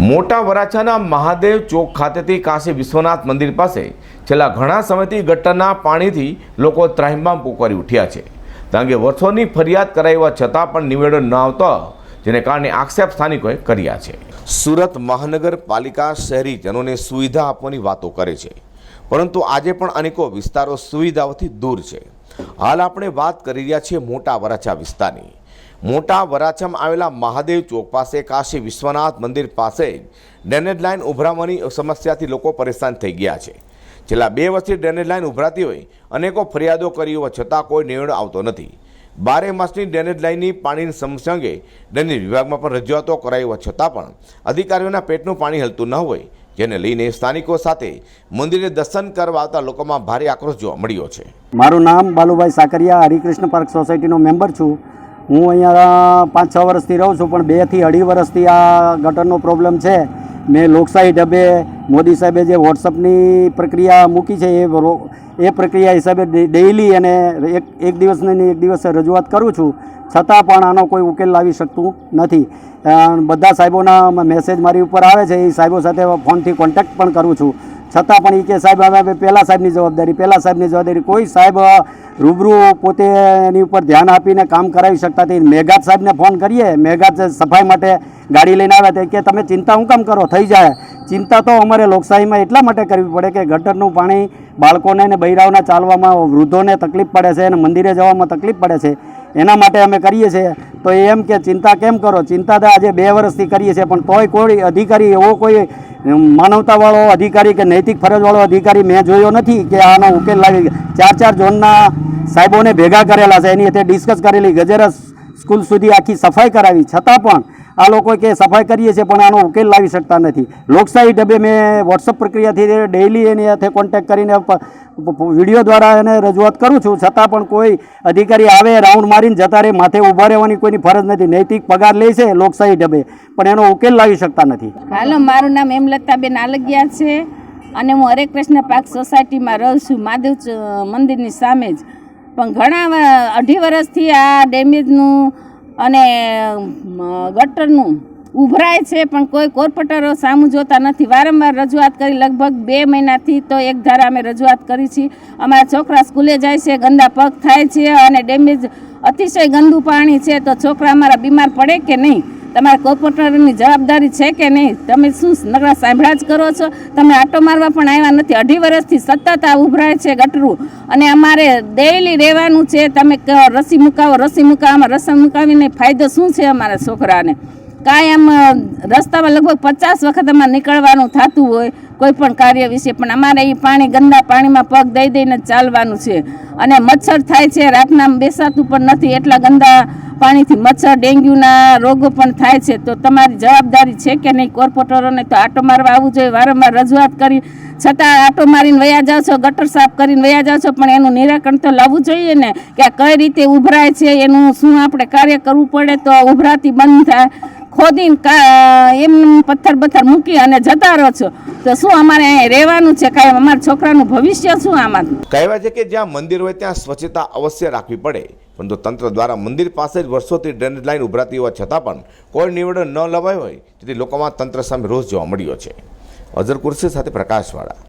મોટા વરાછાના મહાદેવ ચોક ખાતેથી કાશી વિશ્વનાથ મંદિર પાસે છેલ્લા ઘણા સમયથી ગટરના પાણીથી લોકો ત્રાહિમામ પોકારી ઉઠ્યા છે. કારણ કે વર્ષોની ફરિયાદ કરાવ્યા છતાં પણ નિવેડો ન આવતા, જેને કારણે આક્ષેપ સ્થાનિકોએ કર્યા છે. સુરત મહાનગરપાલિકા શહેરીજનોને સુવિધા આપવાની વાતો કરે છે. પરંતુ આજે પણ અનેકો વિસ્તારો સુવિધાઓથી દૂર છે. હાલ આપણે વાત કરી રહ્યા છીએ મોટા વરાછા વિસ્તારની. મોટા વરાછમ આવેલા મહાદેવ ચોક પાસે કાશી વિશ્વનાથ મંદિર પાસે ડ્રેનેજ લાઇન ઉભરાવાની સમસ્યાથી લોકો પરેશાન થઈ ગયા છે. છેલ્લા બે વર્ષથી ડ્રેનેજ લાઇન ઉભરાતી હોય અનેકો ફરિયાદો કરી હોવા છતાં કોઈ નિર્ણય આવતો નથી. બારે માસની ડ્રેનેજ લાઇનની પાણીની સમસ્યા અંગે ડ્રેનેજ વિભાગમાં પણ રજૂઆતો કરાઈ હોવા છતાં પણ અધિકારીઓના પેટનું પાણી હલતું ન હોય, જેને લઈને સ્થાનિકો સાથે મંદિરે દર્શન કરવા આવતા લોકોમાં ભારે આક્રોશ જોવા મળ્યો છે. મારું નામ બાલુભાઈ સાકરિયા, હરિકૃષ્ણ પાર્ક સોસાયટીનો મેમ્બર છું. હું અહીંયા પાંચ છ વર્ષથી રહું છું, પણ બેથી અઢી વર્ષથી આ ગટરનો પ્રોબ્લેમ છે. મેં લોકશાહી ઢબે મોદી સાહેબે જે વોટ્સઅપની પ્રક્રિયા મૂકી છે, એ એ પ્રક્રિયા હિસાબે ડેઇલી અને એક એક દિવસને એક દિવસે રજૂઆત કરું છું. છતાં પણ આનો કોઈ ઉકેલ લાવી શકતું નથી. બધા સાહેબોના મેસેજ મારી ઉપર આવે છે, એ સાહેબો સાથે ફોનથી કોન્ટેક્ટ પણ કરું છું. છતાં પણ એ કે સાહેબ, હવે પહેલાં સાહેબની જવાબદારી પહેલાં સાહેબની જવાબદારી કોઈ સાહેબ રૂબરૂ પોતે એની ઉપર ધ્યાન આપીને કામ કરાવી શકતા નથી. મેઘાત સાહેબને ફોન કરીએ. મેઘાત સફાઈ માટે ગાડી લઈને આવ્યા તે કે તમે ચિંતા હું કામ કરો? થઈ જાય. ચિંતા તો અમારે લોકશાહીમાં એટલા માટે કરવી પડે કે ગટરનું પાણી બાળકોને અને બૈરાઓને ચાલવામાં વૃદ્ધોને તકલીફ પડે છે અને મંદિરે જવામાં તકલીફ પડે છે. એના માટે અમે કરીએ છીએ. તો એમ કે ચિંતા કેમ કરો? ચિંતા તો આજે બે વર્ષથી કરીએ છીએ, પણ તોય કોઈ અધિકારી એવો કોઈ માનવતાવાળો અધિકારી કે નૈતિક ફરજવાળો અધિકારી મેં જોયો નથી કે આનો ઉકેલ લાવી ચાર ચાર ઝોનના સાહેબોને ભેગા કરેલા છે. એની સાથે ડિસ્કસ કરેલી. ગજેરા સ્કૂલ સુધી આખી સફાઈ કરાવી. છતાં પણ આ લોકો કે સફાઈ કરીએ છીએ, પણ આનો ઉકેલ લાવી શકતા નથી. લોકશાહી ઢબે મેં વોટ્સઅપ પ્રક્રિયાથી ડેઇલી એની સાથે કોન્ટેક્ટ કરીને વીડિયો દ્વારા એને રજૂઆત કરું છું. છતાં પણ કોઈ અધિકારી આવે રાઉન્ડ મારીને જતા રહે, માથે ઊભા રહેવાની કોઈની ફરજ નથી. નૈતિક પગાર લે છે લોકશાહી ઢબે, પણ એનો ઉકેલ લાવી શકતા નથી. હાલો, મારું નામ હેમલતાબેન આલગિયા છે અને હું હરે કૃષ્ણ પાર્ક સોસાયટીમાં રહું છું. મહાદેવ મંદિરની સામે જ. પણ ઘણા અઢી વર્ષથી આ ડેમેજનું અને ગટરનું ઉભરાય છે, પણ કોઈ કોર્પોરેટરો સામું જોતા નથી. વારંવાર રજૂઆત કરી, લગભગ બે મહિનાથી તો એક ધારા અમે રજૂઆત કરી છે અમારા છોકરા સ્કૂલે જાય છે, ગંદા પગ થાય છે અને ડેમેજ અતિશય ગંદુ પાણી છે, તો છોકરા અમારા બીમાર પડે કે નહીં? તમારા કોર્પોરેટરની જવાબદારી છે કે નહીં? તમે શું નકરા સાંભળા જ કરો છો? તમે આટો મારવા પણ આવ્યા નથી. અઢી વર્ષથી સતત આ ઉભરાય છે ગટરું. અને અમારે ડેઈલી રહેવાનું છે. તમે રસી મુકાવો, રસી મુકાવવામાં રસી મુકાવીને ફાયદો શું છે અમારા છોકરાને? કાંઈ આમ રસ્તામાં લગભગ પચાસ વખત અમારે નીકળવાનું થતું હોય. કોઈ પણ કાર્ય વિશે, પણ અમારે એ પાણી, ગંદા પાણીમાં પગ દઈ દઈને ચાલવાનું છે. અને મચ્છર થાય છે રાતના બેસાતું પણ નથી, એટલા ગંદા પાણીથી મચ્છર, ડેન્ગ્યુના રોગો પણ થાય છે. તો તમારી જવાબદારી છે કે નહીં? કોર્પોરેટરોને તો આટો મારવા આવવું જોઈએ, વારંવાર રજૂઆત કરી. છતાં આટો મારીને વયા જાઓ છો, ગટર સાફ કરીને વયા જાઓ છો, પણ એનું નિરાકરણ તો લાવવું જોઈએ ને, કે કઈ રીતે ઉભરાય છે, એનું શું આપણે કાર્ય કરવું પડે તો ઉભરાતી બંધ થાય. ખોદીને એમ પથ્થર પથ્થર મૂકી અને જતા રહો છો. તો શું અમારે અહીંયા રહેવાનું છે? કાંઈ અમારા છોકરાનું ભવિષ્ય શું આમાં? કહેવાય છે કે જ્યાં મંદિર હોય ત્યાં સ્વચ્છતા અવશ્ય રાખવી પડે. પરંતુ તંત્ર દ્વારા મંદિર પાસે જ વર્ષોથી ડ્રેનેજ લાઇન ઉભરાતી હોવા છતાં પણ કોઈ નિવેડન ન લવાય હોય, તેથી લોકોમાં તંત્ર સામે રોષ જોવા મળ્યો છે. અઝર કુર્સી સાથે પ્રકાશવાળા.